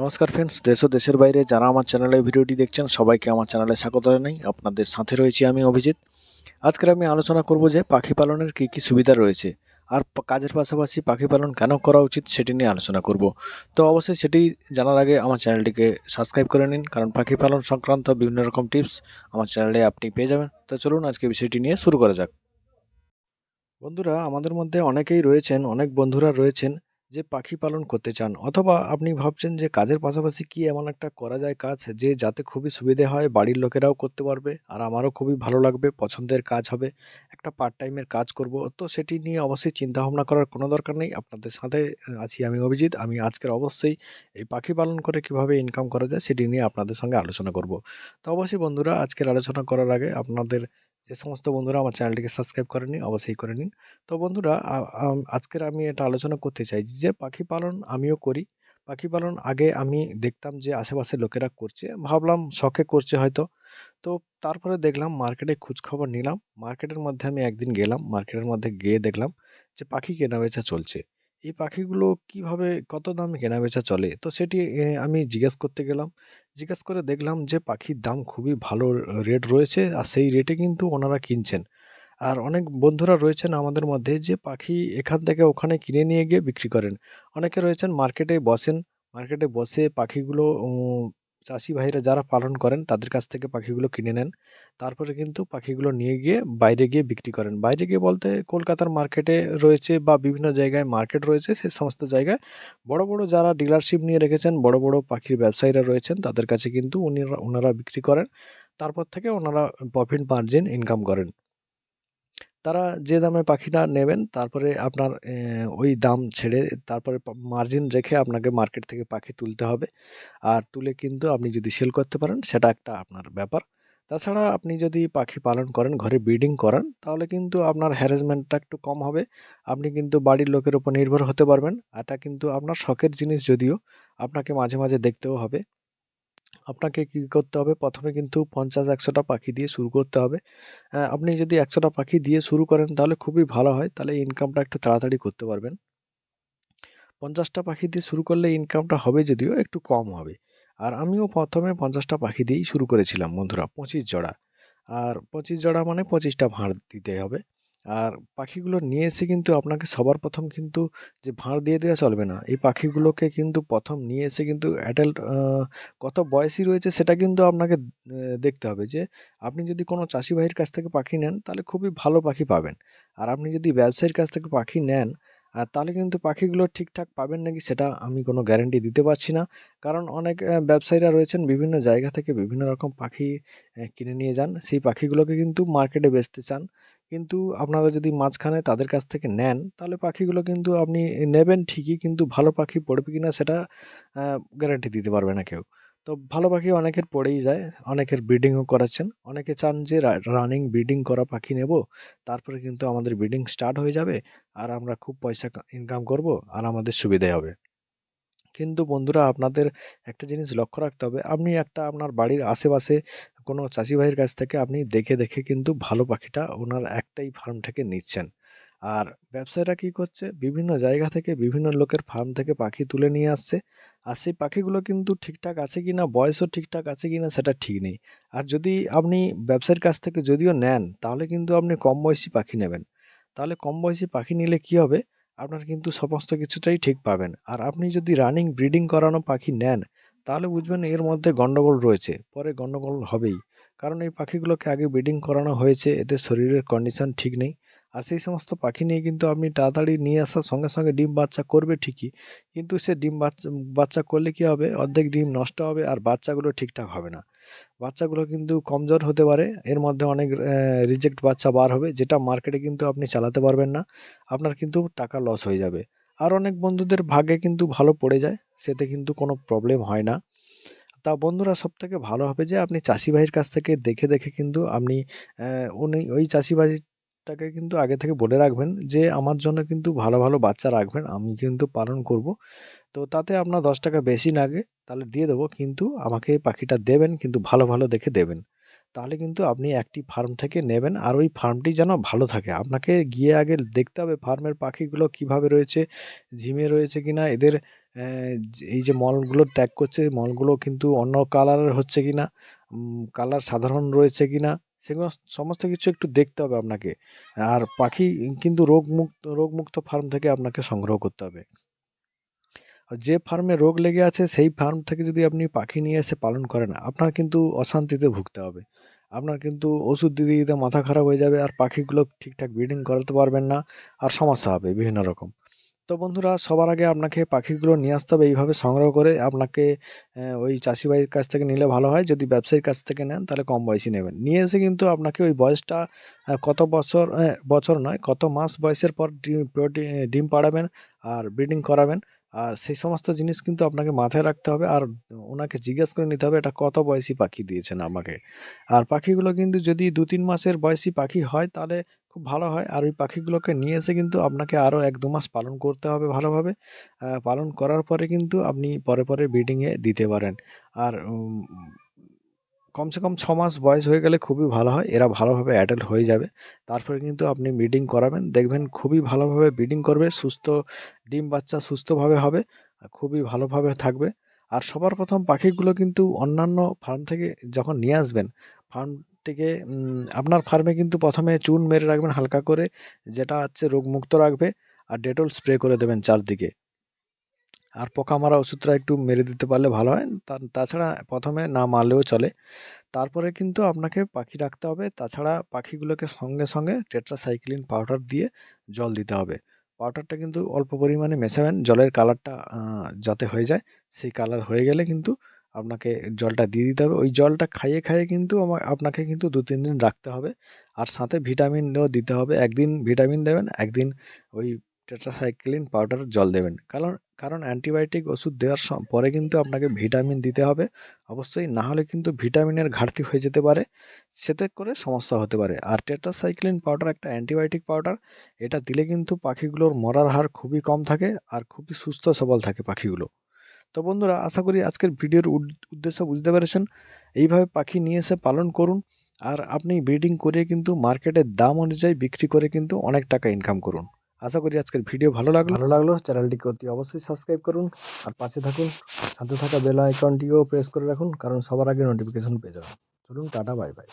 নমস্কার ফ্রেন্ডস দেশ ও দেশের বাইরে যারা আমার চ্যানেলে ভিডিওটি দেখছেন, সবাইকে আমার চ্যানেলে স্বাগত জানাই। আপনাদের সাথে রয়েছি আমি অভিজিৎ। আজকের আমি আলোচনা করব যে পাখি পালনের কী কী সুবিধা রয়েছে আর কাজের পাশাপাশি পাখি পালন কেন করা উচিত সেটি নিয়ে আলোচনা করব। তো অবশ্যই সেটি জানার আগে আমার চ্যানেলটিকে সাবস্ক্রাইব করে নিন, কারণ পাখি পালন সংক্রান্ত বিভিন্ন রকম টিপস আমার চ্যানেলে আপনি পেয়ে যাবেন। তো চলুন আজকে বিষয়টি নিয়ে শুরু করা যাক। বন্ধুরা, আমাদের মধ্যে অনেকেই রয়েছেন, অনেক বন্ধুরা রয়েছেন যে পাখি পালন করতে চান অথবা আপনি ভাবছেন যে কাজের পাশাপাশি কি এমন একটা করা যায় কাজ যে যাতে খুবই সুবিধে হয়, বাড়ির লোকেরাও করতে পারবে আর আমারও খুবই ভালো লাগবে, পছন্দের কাজ হবে, একটা পার্ট টাইমের কাজ করব। তো সেটি নিয়ে অবশ্যই চিন্তা ভাবনা করার কোনো দরকার নেই। আপনাদের সাথে আছি আমি অভিজিৎ। আমি আজকের অবশ্যই এই পাখি পালন করে কীভাবে ইনকাম করা যায় সেটি নিয়ে আপনাদের সঙ্গে আলোচনা করব। তো অবশ্যই বন্ধুরা, আজকের আলোচনা করার আগে আপনাদের যে সমস্ত বন্ধুরা আমার চ্যানেলটিকে সাবস্ক্রাইব করেনি অবশ্যই করে নিন। তো বন্ধুরা আজকের আমি এটা আলোচনা করতে চাই যে পাখি পালন আমিও করি। পাখি পালন আগে আমি দেখতাম যে আশেপাশে লোকেরা করছে। ভাবলাম শখে করছে হয়তো। তো তারপরে দেখলাম মার্কেটে খোঁজখবর নিলাম। মার্কেটের মধ্যে আমি একদিন গেলাম, মার্কেটের মধ্যে গিয়ে দেখলাম যে পাখি কেনাবেচা চলছে। এই পাখিগুলো কীভাবে কত দামে কেনাবেচা চলে? তো সেটি আমি জিজ্ঞেস করতে গেলাম। জিজ্ঞেস করে দেখলাম যে পাখির দাম খুবই ভালো রেট রয়েছে, আর সেই রেটে কিন্তু ওনারা কিনছেন। আর অনেক বন্ধুরা রয়েছেন আমাদের মধ্যে যে পাখি এখান থেকে ওখানে কিনে নিয়ে গিয়ে বিক্রি করেন। অনেকে রয়েছেন মার্কেটে বসেন। মার্কেটে বসে পাখিগুলো চাষি ভাইরা যারা পালন করেন, তাদের কাছ থেকে পাখিগুলো কিনে নেন। তারপরে কিন্তু পাখিগুলো নিয়ে গিয়ে বাইরে গিয়ে বিক্রি করেন। বাইরে গিয়ে বলতে কলকাতার মার্কেটে রয়েছে বা বিভিন্ন জায়গায় মার্কেট রয়েছে, সে সমস্ত জায়গায়। বড় বড় যারা ডিলারশিপ নিয়ে রেখেছেন, বড় বড় পাখির ব্যবসায়ীরা রয়েছেন, তাদের কাছে কিন্তু উনি, ওনারা বিক্রি করেন। তারপর থেকে ওনারা প্রফিট মার্জিন ইনকাম করেন। তারা যে দামে পাখিটা নেবেন, তারপরে আপনার ওই দাম ছেড়ে তারপরে মার্জিন রেখে আপনাকে মার্কেট থেকে পাখি তুলতে হবে। আর তুলে কিন্তু আপনি যদি সেল করতে পারেন, সেটা একটা আপনার ব্যাপার। তাছাড়া আপনি যদি পাখি পালন করেন, ঘরে ব্রিডিং করেন, তাহলে কিন্তু আপনার হ্যারাসমেন্টটা একটু কম হবে। আপনি কিন্তু বাড়ির লোকের উপর নির্ভর হতে পারবেন। এটা কিন্তু আপনার শখের জিনিস যদিও, আপনাকে মাঝে মাঝে দেখতেও হবে। আপনাকে কি করতে হবে? প্রথমে কিন্তু পঞ্চাশ একশোটা পাখি দিয়ে শুরু করতে হবে। আপনি যদি একশোটা পাখি দিয়ে শুরু করেন তাহলে খুবই ভালো হয়। তাহলে ইনকামটা একটু তাড়াতাড়ি করতে পারবেন। পঞ্চাশটা পাখি দিয়ে শুরু করলে ইনকামটা হবে যদিও একটু কম হবে। আর আমিও প্রথমে পঞ্চাশটা পাখি দিয়েই শুরু করেছিলাম বন্ধুরা, পঁচিশ জোড়া। আর পঁচিশ জোড়া মানে পঁচিশটা ভাঁড় দিতে হবে। আর পাখিগুলো নিয়ে এসে কিন্তু আপনাকে সবার প্রথম কিন্তু যে ভাঁড় দিয়ে দেওয়া চলবে না। এই পাখিগুলোকে কিন্তু প্রথম নিয়ে এসে কিন্তু অ্যাডাল্ট কত বয়সী রয়েছে সেটা কিন্তু আপনাকে দেখতে হবে যে আপনি যদি কোনো চাষি ভাইয়ের কাছ থেকে পাখি নেন তাহলে খুবই ভালো পাখি পাবেন। আর আপনি যদি ব্যবসায়ীর কাছ থেকে পাখি নেন আর তাহলে কিন্তু পাখিগুলো ঠিকঠাক পাবেন নাকি সেটা আমি কোনো গ্যারেন্টি দিতে পারছি না। কারণ অনেক ব্যবসায়ীরা রয়েছেন বিভিন্ন জায়গা থেকে বিভিন্ন রকম পাখি কিনে নিয়ে যান। সেই পাখিগুলোকে কিন্তু মার্কেটে বেচতে চান। কিন্তু আপনারা যদি মাঝখানে তাদের কাছ থেকে নেন, তাহলে পাখিগুলো কিন্তু আপনি নেবেন ঠিকই, কিন্তু ভালো পাখি পড়বে কিনা সেটা গ্যারান্টি দিতে পারবে না কেউ। তো ভালো পাখি অনেকের পড়েই যায়, অনেকের ব্রিডিংও করাচ্ছেন, অনেকে চান যে রানিং ব্রিডিং করা পাখি নেব, তারপরে কিন্তু আমাদের ব্রিডিং স্টার্ট হয়ে যাবে, আর আমরা খুব পয়সা ইনকাম করব, আর আমাদের সুবিধে হবে। কিন্তু বন্ধুরা, আপনাদের একটা জিনিস লক্ষ্য রাখতে হবে, আপনি একটা আপনার বাড়ির আশেপাশে কোনো চাষি ভাইয়ের কাছ থেকে আপনি দেখে দেখে কিন্তু ভালো পাখিটা ওনার একটাই ফার্ম থেকে নিচ্ছেন। আর ব্যবসায়ীরা কী করছে? বিভিন্ন জায়গা থেকে বিভিন্ন লোকের ফার্ম থেকে পাখি তুলে নিয়ে আসছে। আর সেই পাখিগুলো কিন্তু ঠিকঠাক আছে কি না বয়সও ঠিকঠাক আছে কি না সেটা ঠিক নেই। আর যদি আপনি ব্যবসায়ীর কাছ থেকে যদিও নেন, তাহলে কিন্তু আপনি কম বয়সী পাখি নেবেন। তাহলে কম বয়সী পাখি নিলে কি হবে? আপনার কিন্তু সমস্ত কিছুটাই ঠিক পাবেন। আর আপনি যদি রানিং ব্রিডিং করানো পাখি নেন তাহলে বুঝবেন এর মধ্যে গন্ডগোল রয়েছে। পরে গন্ডগোল হবেই। কারণ এই পাখিগুলোকে আগে ব্রিডিং করানো হয়েছে, এদের শরীরের কন্ডিশন ঠিক নেই। আর সেই সমস্ত পাখি নিয়ে কিন্তু আপনি তাড়াতাড়ি নিয়ে আসার সঙ্গে সঙ্গে ডিম বাচ্চা করবে ঠিকই। কিন্তু সে ডিম বাচ্চা বাচ্চা করলে কি হবে? অর্ধেক ডিম নষ্ট হবে আর বাচ্চাগুলো ঠিকঠাক হবে না। বাচ্চাগুলো কিন্তু কমজোর হতে পারে। এর মধ্যে অনেক রিজেক্ট বাচ্চা বার হবে, যেটা মার্কেটে কিন্তু আপনি চালাতে পারবেন না। আপনার কিন্তু টাকা লস হয়ে যাবে। আর অনেক বন্ধুদের ভাগে কিন্তু ভালো পড়ে যায়, সেতে কিন্তু কোনো প্রবলেম হয় না। তা বন্ধুরা সব থেকে ভালো হবে যে আপনি চাষি ভাইয়ের কাছ থেকে দেখে দেখে কিন্তু আপনি উনি ওই চাষি ভাইটাকে কিন্তু আগে থেকে বলে রাখবেন যে, আমার জন্য কিন্তু ভালো ভালো বাচ্চা রাখবেন, আমি কিন্তু পালন করব। তো তাতে আপনার দশ টাকা বেশি লাগে তাহলে দিয়ে দেবো, কিন্তু আমাকে পাখিটা দেবেন, কিন্তু ভালো ভালো দেখে দেবেন। তাহলে কিন্তু আপনি একটি ফার্ম থেকে নেবেন আর ওই ফার্মটি যেন ভালো থাকে। আপনাকে গিয়ে আগে দেখতে হবে ফার্মের পাখিগুলো কীভাবে রয়েছে ঝিমে রয়েছে কিনা, এদের এই যে মলগুলো ত্যাগ করছে, মলগুলো কিন্তু অন্য কালারের হচ্ছে কিনা কালার সাধারণ রয়েছে কিনা, সেগুলো সমস্ত কিছু একটু দেখতে হবে আপনাকে। আর পাখি কিন্তু রোগমুক্ত রোগমুক্ত ফার্ম থেকে আপনাকে সংগ্রহ করতে হবে। যে ফার্মে রোগ লেগে আছে, সেই ফার্ম থেকে যদি আপনি পাখি নিয়ে এসে পালন করেন, আপনার কিন্তু অশান্তিতে ভুগতে হবে। আপনার কিন্তু ওষুধ দিতে দিতে মাথা খারাপ হয়ে যাবে আর পাখিগুলো ঠিকঠাক ব্রিডিং করাতে পারবেন না আর সমস্যা হবে বিভিন্ন রকম। তো বন্ধুরা, সবার আগে আপনাকে পাখিগুলো নিয়ে আসতে হবে এইভাবে সংগ্রহ করে। আপনাকে ওই চাষি ভাইয়ের কাছ থেকে নিলে ভালো হয়। যদি ব্যবসায়ীর কাছ থেকে নেন, তাহলে কম বয়সী নেবেন। নিয়ে এসে কিন্তু আপনাকে ওই বয়সটা কত বছর বছর নয়, কত মাস বয়সের পর ডিম ডিম পাড়াবেন আর ব্রিডিং করাবেন। আর সেই সমস্ত জিনিস কিন্তু আপনাকে মাথায় রাখতে হবে। আর ওনাকে জিজ্ঞেস করে নিতে হবে, এটা কত বয়সী পাখি দিয়েছেন আমাকে? আর পাখিগুলো কিন্তু যদি দু তিন মাসের বয়সী পাখি হয়, তাহলে খুব ভালো হয়। আর ওই পাখিগুলোকে নিয়ে এসে কিন্তু আপনাকে আরও এক দু মাস পালন করতে হবে ভালোভাবে। পালন করার পরে কিন্তু আপনি পরে পরে ব্রিডিংয়ে দিতে পারেন। আর কমসে কম ছ মাস বয়স হয়ে গেলে খুবই ভালো হয়। এরা ভালোভাবে অ্যাডাল্ট হয়ে যাবে। তারপরে কিন্তু আপনি ব্রিডিং করাবেন। দেখবেন খুবই ভালোভাবে ব্রিডিং করবে। সুস্থ, ডিম বাচ্চা সুস্থভাবে হবে আর খুবই ভালোভাবে থাকবে। আর সবার প্রথম পাখিগুলো কিন্তু অন্যান্য ফার্ম থেকে যখন নিয়ে আসবেন ফার্ম থেকে আপনার ফার্মে কিন্তু প্রথমে চুন মেরে রাখবেন হালকা করে, যেটা হচ্ছে রোগমুক্ত রাখবে আর ডেটল স্প্রে করে দেবেন চারদিকে। আর পোকা মারা ওষুধটা একটু মেরে দিতে পারলে ভালো হয়। তাছাড়া প্রথমে না মারলেও চলে। তারপরে কিন্তু আপনাকে পাখি রাখতে হবে। তাছাড়া পাখিগুলোকে সঙ্গে সঙ্গে টেট্রাসাইক্লিন পাউডার দিয়ে জল দিতে হবে। পাউডারটা কিন্তু অল্প পরিমাণে মেশাবেন। জলের কালারটা যাতে হয়ে যায়, সেই কালার হয়ে গেলে কিন্তু আপনাকে জলটা দিয়ে দিতে হবে। ওই জলটা খাইয়ে খাইয়ে কিন্তু আমা- আপনাকে কিন্তু দু, তিন দিন রাখতে হবে। আর সাথে ভিটামিনও দিতে হবে। একদিন ভিটামিন দেবেন, একদিন ওই টেট্রাসাইক্লিন পাউডার জল দেবেন। কারণ কারণ অ্যান্টিবায়োটিক ওষুধ দেওয়ার পরে কিন্তু আপনাকে ভিটামিন দিতে হবে। অবশ্যই না হলে কিন্তু ভিটামিনের ঘাটতি হয়ে যেতে পারে। সেতে করে সমস্যা হতে পারে। আর টেট্রাসাইক্লিন পাউডার একটা অ্যান্টিবায়োটিক পাউডার এটা দিলে কিন্তু পাখিগুলোর মরার হার খুবই কম থাকে আর খুবই সুস্থ সবল থাকে পাখিগুলো। তো বন্ধুরা, আশা করি আজকের ভিডিওর উদ- উদ্দেশ্য বুঝতে পেরেছেন। এইভাবে পাখি নিয়ে এসে পালন করুন। আর আপনি ব্রিডিং করে কিন্তু মার্কেটের দাম অনুযায়ী বিক্রি করে কিন্তু অনেক টাকা ইনকাম করুন। আশা করি আজকের ভিডিও ভালো লাগল। ভালো লাগল, চ্যানেলটিকে অতি অবশ্যই সাবস্ক্রাইব করুন, আর পাশে থাকুন সাথে থাকা বেল আইকনটিও প্রেস করে রাখুন, কারণ সবার আগে নোটিফিকেশন পেয়ে যাবেন। চলুন, টাটা বাই বাই